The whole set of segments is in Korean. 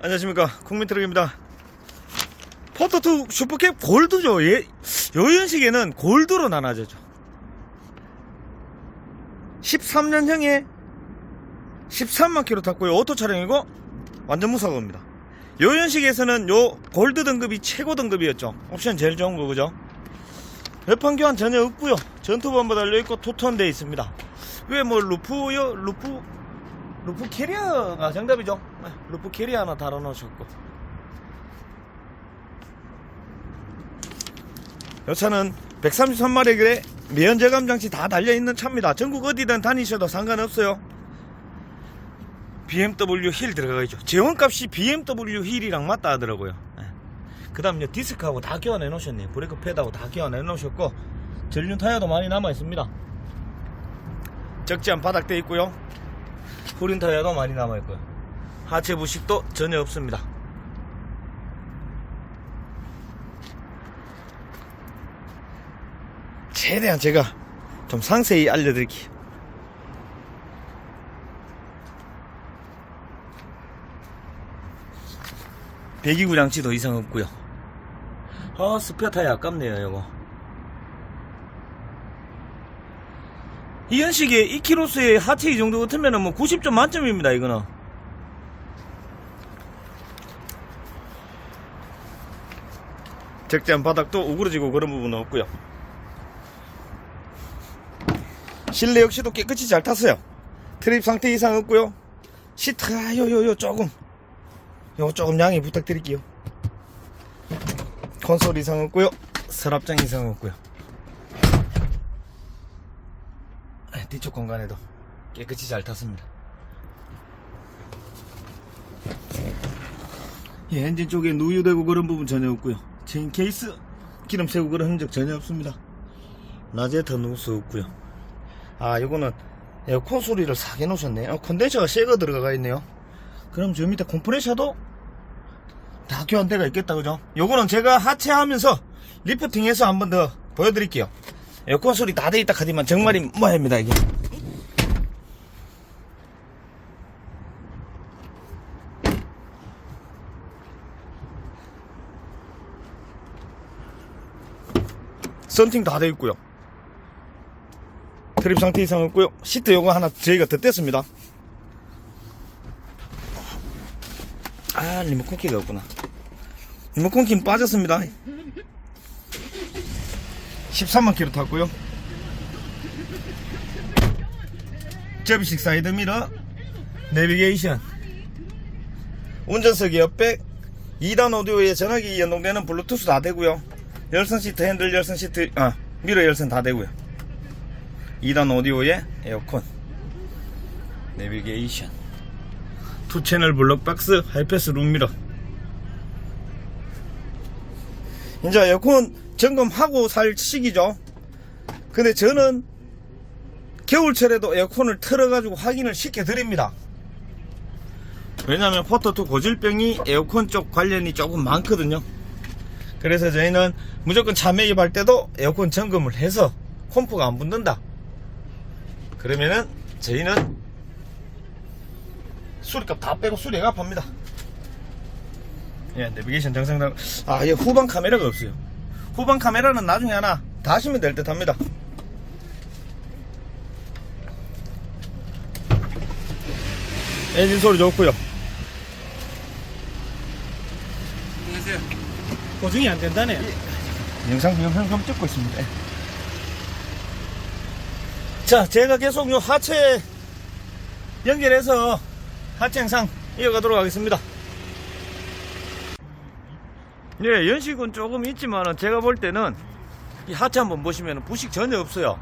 안녕하십니까. 국민트럭입니다. 포토2 슈퍼캡 골드죠. 예, 요연식에는 골드로 나눠져죠. 13년형에 13만 킬로 탔고요. 오토 차량이고 완전 무사고입니다. 요연식에서는 요 골드 등급이 최고 등급이었죠. 옵션 제일 좋은 거 그죠? 외판 교환 전혀 없고요. 전투 범버 달려있고 투톤 돼 있습니다. 왜 뭐 루프요? 루프 루프 캐리어가 정답이죠. 네, 루프 캐리어 하나 달아놓으셨고. 이 차는 133마력의 매연제감 장치 다 달려있는 차입니다. 전국 어디든 다니셔도 상관없어요. BMW 힐 들어가 있죠. 재원값이 BMW 힐이랑 맞다 하더라고요. 그 다음 디스크하고 다 교환해 놓으셨네요. 브레이크 패드하고 다 교환해 놓으셨고, 전륜 타이어도 많이 남아 있습니다. 적지 않 바닥돼 있고요. 후린 타이어도 많이 남아있고요. 하체 부식도 전혀 없습니다. 최대한 제가 좀 상세히 알려드릴게요. 배기구 장치도 이상 없고요. 아 스페어 타이어 아깝네요 이거. 이 연식에 2kg수의 하체 이 정도 같으면 뭐 90점 만점입니다 이거는. 적재한 바닥도 우그러지고 그런 부분은 없고요. 실내 역시도 깨끗이 잘 탔어요. 트립 상태 이상 없고요. 시트가 요요요 조금. 요 조금 양해 부탁드릴게요. 콘솔 이상 없고요. 서랍장 이상 없고요 네, 뒤쪽 공간에도 깨끗이 잘 탔습니다. 예, 엔진 쪽에 누유되고 그런 부분 전혀 없고요. 체인 케이스 기름 새고 그런 흔적 전혀 없습니다. 라제터 누수 없고요. 아, 요거는 에어컨 소리를 사게 놓으셨네. 요 컨덴서가 새거 들어가 있네요. 그럼 저 밑에 컴프레셔도 다 교환대가 있겠다, 그죠? 요거는 제가 하체하면서 리프팅해서 한번 더 보여드릴게요. 에어컨 소리 다 돼 있다 하지만 정말이 뭐합니다 이게? 썬팅 다 돼 있고요. 트립 상태 이상 없고요. 시트 요거 하나 저희가 더 뗐습니다. 아 리모컨 키가 없구나. 리모컨 키는 빠졌습니다 13만 킬로 탔고요. 접이식 사이드 미러, 내비게이션, 운전석 옆에 2단 오디오에 전화기 연동되는 블루투스 다 되고요. 열선 시트 핸들 열선 시트 아 미러 열선 다 되고요. 2단 오디오에 에어컨, 내비게이션, 투 채널 블록박스, 하이패스 룸미러. 이제 에어컨 점검하고 살 시기죠. 근데 저는 겨울철에도 에어컨을 틀어가지고 확인을 시켜드립니다. 왜냐하면 포터2 고질병이 에어컨 쪽 관련이 조금 많거든요. 그래서 저희는 무조건 차 매입할 때도 에어컨 점검을 해서 콤프가 안 붙는다. 그러면은 저희는 수리값 다 빼고 수리가 합니다. 예, 내비게이션 정상당. 아, 이 후방 카메라가 없어요. 후방 카메라는 나중에 하나 다 하시면 될 듯 합니다. 엔진 소리 좋고요. 안녕하세요. 보증이 안 된다네요. 영상 영상 찍고 있습니다. 자, 제가 계속 요 하체 연결해서 하체 영상 이어가도록 하겠습니다. 예, 연식은 조금 있지만은 제가 볼 때는 이 하체 한번 보시면 부식 전혀 없어요.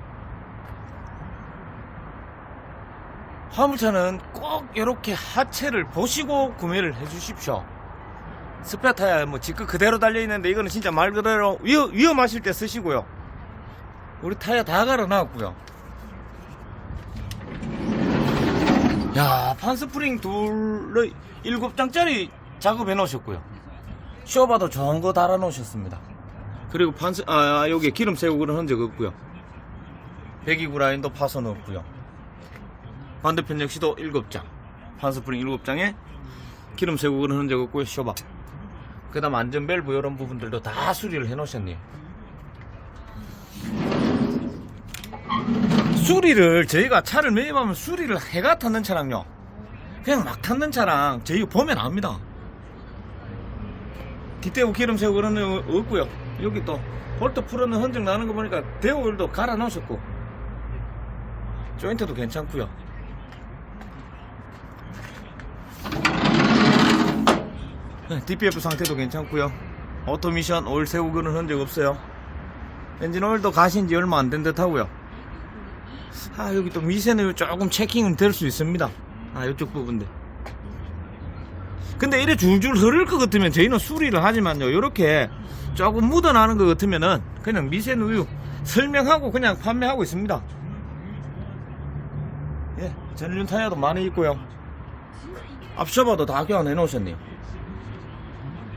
화물차는 꼭 이렇게 하체를 보시고 구매를 해 주십시오. 스페어 타이어 뭐 지금 그대로 달려 있는데 이거는 진짜 말 그대로 위험, 위험하실 때 쓰시고요. 우리 타이어 다 갈아 놨고요. 야, 판스프링 둘, 일곱 장짜리 작업해 놓으셨고요. 쇼바도 좋은 거 달아 놓으셨습니다. 그리고 판스, 아, 아, 여기 기름 새고 그런 흔적 없고요. 배기구 라인도 파손 없고요. 반대편 역시도 일곱 장 판스프링 일곱 장에 기름 새고 그런 흔적 없고요 쇼바 그 다음 안전 밸브 이런 부분들도 다 수리를 해 놓으셨네요 수리를 저희가 차를 매입하면 수리를 해가 탔는 차량요 그냥 막 탔는 차량 저희가 보면 압니다 뒷대고 기름 새고 그런 거 없고요. 여기 또 볼트 풀어는 흔적 나는 거 보니까 대오일도 갈아 넣으셨고. 조인트도 괜찮고요. 네, DPF 상태도 괜찮고요. 오토미션 오일 새고 그런 흔적 없어요. 엔진 오일도 가신 지 얼마 안 된 듯 하고요. 아 여기 또 미세는 조금 체킹은 될 수 있습니다. 아 이쪽 부분들 근데 이래 줄줄 흐를 것 같으면 저희는 수리를 하지만요. 이렇게 조금 묻어나는 것 같으면은 그냥 미세 누유 설명하고 그냥 판매하고 있습니다. 예 전륜 타이어도 많이 있고요. 앞셔봐도 다 교환해 놓으셨네요.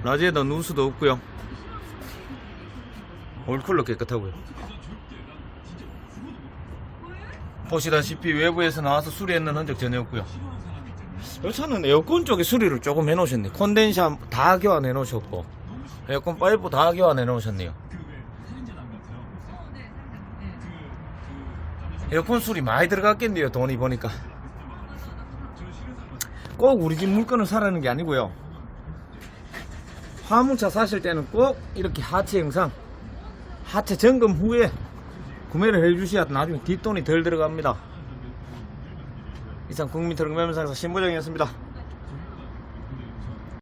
라지에다 누수도 없고요. 올쿨러 깨끗하고요. 보시다시피 외부에서 나와서 수리했는 흔적 전혀 없고요 이 차는 에어컨 쪽에 수리를 조금 해놓으셨네요. 콘덴샤 다 교환해 놓으셨고 에어컨 파이프 다 교환해 놓으셨네요. 에어컨 수리 많이 들어갔겠네요 돈이 보니까. 꼭 우리 집 물건을 사라는 게 아니고요. 화물차 사실 때는 꼭 이렇게 하체 영상 하체 점검 후에 구매를 해주셔야 나중에 뒷돈이 덜 들어갑니다 이상 국민트럭 매매상에서 신부장이었습니다